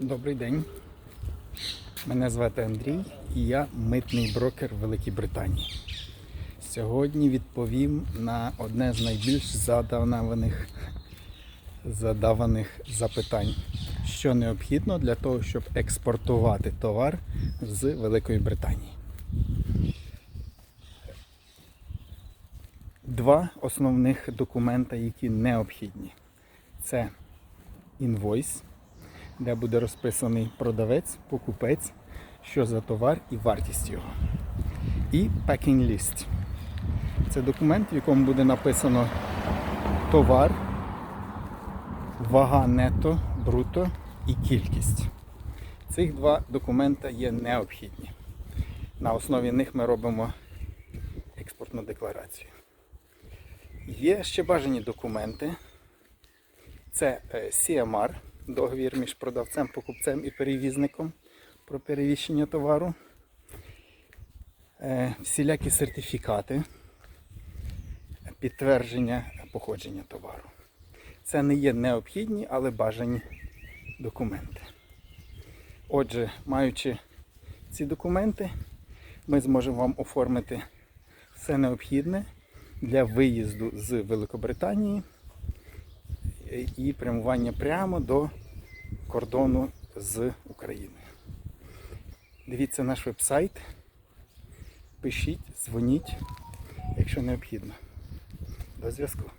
Добрий день. Мене звати Андрій і я митний брокер Великій Британії. Сьогодні відповім на одне з найбільш задаваних, задаваних запитань, що необхідно для того, щоб експортувати товар з Великої Британії. Два основних документи, які необхідні. Це інвойс, де буде розписаний продавець, покупець, що за товар і вартість його. І packing list. Це документ, в якому буде написано товар, вага нето, бруто і кількість. Цих два документи є необхідні. На основі них ми робимо експортну декларацію. Є ще бажані документи. Це е, CMR, договір між продавцем, покупцем і перевізником про перевіщення товару. Е, Всілякі сертифікати, підтвердження походження товару. Це не є необхідні, але бажані документи. Отже, маючи ці документи, ми зможемо вам оформити все необхідне для виїзду з Великобританії і прямування прямо до кордону з Україною. Дивіться наш веб-сайт, пишіть, дзвоніть, якщо необхідно. До зв'язку.